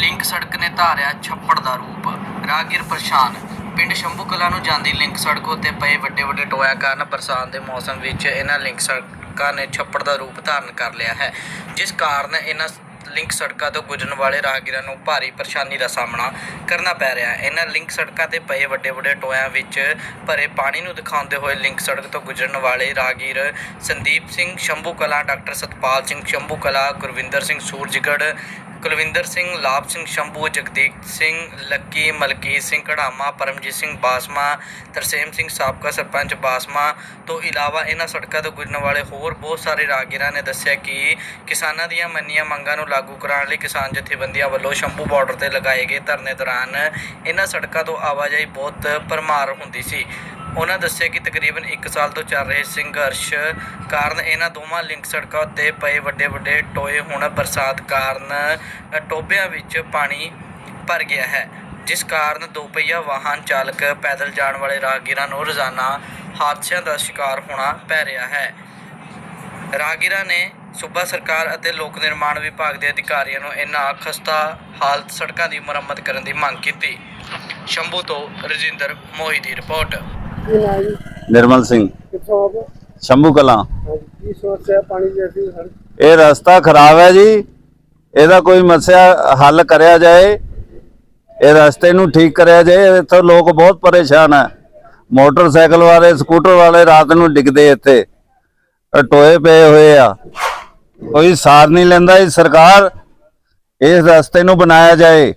Link ਸੜਕ ਨੇ ਧਾਰਿਆ ਛੱਪੜ ਦਾ ਰੂਪ। ਰਾਗੀਰ ਪਰੇਸ਼ਾਨ। ਪਿੰਡ ਸ਼ੰਭੂ ਕਲਾ ਨੂੰ ਜਾਂਦੀ ਲਿੰਕ ਸੜਕ ਉੱਤੇ ਪਏ ਵੱਡੇ ਵੱਡੇ ਟੋਇਆ ਕਾਰਨ ਬਰਸਾਤ ਦੇ ਮੌਸਮ ਵਿੱਚ ਇਹਨਾਂ ਲਿੰਕ ਸੜਕਾਂ ਨੇ ਛੱਪੜ ਦਾ ਰੂਪ ਧਾਰਨ ਕਰ ਲਿਆ ਹੈ, ਜਿਸ ਕਾਰਨ ਇਹਨਾਂ ਲਿੰਕ ਸੜਕਾਂ ਤੋਂ ਗੁਜ਼ਰਨ ਵਾਲੇ ਰਾਹਗੀਰਾਂ ਨੂੰ ਭਾਰੀ ਪਰੇਸ਼ਾਨੀ ਦਾ ਸਾਹਮਣਾ ਕਰਨਾ ਪੈ ਰਿਹਾ ਹੈ। ਇਹਨਾਂ ਲਿੰਕ ਸੜਕਾਂ ਤੇ ਪਏ ਵੱਡੇ ਵੱਡੇ ਟੋਇਆਂ ਵਿੱਚ ਭਰੇ ਪਾਣੀ ਨੂੰ ਦਿਖਾਉਂਦੇ ਹੋਏ ਲਿੰਕ ਸੜਕ ਤੋਂ ਗੁਜ਼ਰਨ ਵਾਲੇ ਰਾਹਗੀਰ ਸੰਦੀਪ ਸਿੰਘ, ਸ਼ੰਭੂ ਕਲਾ, ਡਾਕਟਰ ਸਤਪਾਲ ਸਿੰਘ, ਸ਼ੰਭੂ ਕਲਾ, ਗੁਰਵਿੰਦਰ ਸਿੰਘ ਸੂਰਜਗੜ੍ਹ ਕੁਲਵਿੰਦਰ ਸਿੰਘ, ਲਾਭ ਸਿੰਘ, ਸ਼ੰਭੂ, ਜਗਦੀਪ ਸਿੰਘ, ਲੱਕੀ, ਮਲਕੀਤ ਸਿੰਘ ਕੜਾਮਾ ਪਰਮਜੀਤ ਸਿੰਘ, ਬਾਸਮਾ, ਤਰਸੇਮ ਸਿੰਘ, ਸਾਬਕਾ ਸਰਪੰਚ ਬਾਸਮਾ ਤੋਂ ਇਲਾਵਾ ਇਹਨਾਂ ਸੜਕਾਂ ਤੋਂ ਗੁਜ਼ਰਨ ਵਾਲੇ ਹੋਰ ਬਹੁਤ ਸਾਰੇ ਰਾਗੀਰਾਂ ਨੇ ਦੱਸਿਆ ਕਿ ਕਿਸਾਨਾਂ ਦੀਆਂ ਮੰਨੀਆਂ ਮੰਗਾਂ ਨੂੰ ਲਾਗੂ ਕਰਾਉਣ ਲਈ ਕਿਸਾਨ ਜਥੇਬੰਦੀਆਂ ਵੱਲੋਂ ਸ਼ੰਭੂ ਬਾਰਡਰ ਤੇ ਲਗਾਏ ਗਏ ਧਰਨੇ ਦੌਰਾਨ ਇਹਨਾਂ ਸੜਕਾਂ ਤੋਂ ਆਵਾਜਾਈ ਬਹੁਤ ਭਰਮਾਰ ਹੁੰਦੀ ਸੀ। ਉਹਨਾਂ ਦੱਸਿਆ ਕਿ ਤਕਰੀਬਨ 1 ਸਾਲ ਤੋਂ ਚੱਲ ਰਹੇ ਸੰਘਰਸ਼ ਕਾਰਨ ਇਹਨਾਂ ਦੋਵਾਂ ਲਿੰਕ ਸੜਕਾਂ ਉੱਤੇ ਪਏ ਵੱਡੇ ਵੱਡੇ ਟੋਏ ਹੁਣ ਬਰਸਾਤ ਕਾਰਨ ਅ, ਟੋਭਿਆਂ ਵਿੱਚ ਪਾਣੀ ਭਰ ਗਿਆ ਹੈ ਜਿਸ ਕਾਰਨ ਦੋਪਹੀਆ ਵਾਹਨ ਚਾਲਕ ਪੈਦਲ ਜਾਣ ਵਾਲੇ ਰਾਹਗੀਰਾਂ ਨੂੰ ਰੋਜ਼ਾਨਾ ਹਾਦਸਿਆਂ ਦਾ ਸ਼ਿਕਾਰ ਹੋਣਾ ਪੈ ਰਿਹਾ ਹੈ। ਰਾਹਗੀਰਾਂ ਨੇ ਸੂਬਾ ਸਰਕਾਰ ਅਤੇ ਲੋਕ ਨਿਰਮਾਣ ਵਿਭਾਗ ਦੇ ਅਧਿਕਾਰੀਆਂ ਨੂੰ ਇਹਨਾਂ ਖਸਤਾ ਹਾਲਤ ਸੜਕਾਂ ਦੀ ਮੁਰੰਮਤ ਕਰਨ ਦੀ ਮੰਗ ਕੀਤੀ। ਸ਼ੰਭੂ ਤੋਂ ਰਜਿੰਦਰ ਮੋਹੀ ਦੀ ਰਿਪੋਰਟ। ਕੀ ਨਾਂ ਜੀ ਨਿਰਮਲ ਸਿੰਘ। ਕਿੱਥੋਂ ਆਪ ਸ਼ੰਭੂ ਕਲਾਂ। ਹਾਂਜੀ ਕੀ ਸਮੱਸਿਆ? ਪਾਣੀ ਦੀ ਅਸੀਂ ਹਰ ਇਹ ਰਸਤਾ ਖਰਾਬ ਹੈ ਜੀ। ਇਹਦਾ ਕੋਈ ਮਸਲਾ ਹੱਲ ਕਰਿਆ ਜਾਏ ਇਹ ਰਸਤੇ ਨੂੰ ਠੀਕ ਕਰਿਆ ਜਾਏ ਇੱਥੋਂ ਲੋਕ ਬਹੁਤ ਪਰੇਸ਼ਾਨ ਹੈ। ਮੋਟਰਸਾਈਕਲ ਵਾਲੇ ਸਕੂਟਰ ਵਾਲੇ ਰਾਤ ਨੂੰ ਡਿੱਗਦੇ ਇੱਥੇ। ਟੋਏ ਪਏ ਹੋਏ ਆ। ਕੋਈ ਸਾਰ ਨਹੀਂ ਲੈਂਦਾ ਇਹ ਸਰਕਾਰ। ਇਸ ਰਸਤੇ ਨੂੰ ਬਣਾਇਆ ਜਾਏ।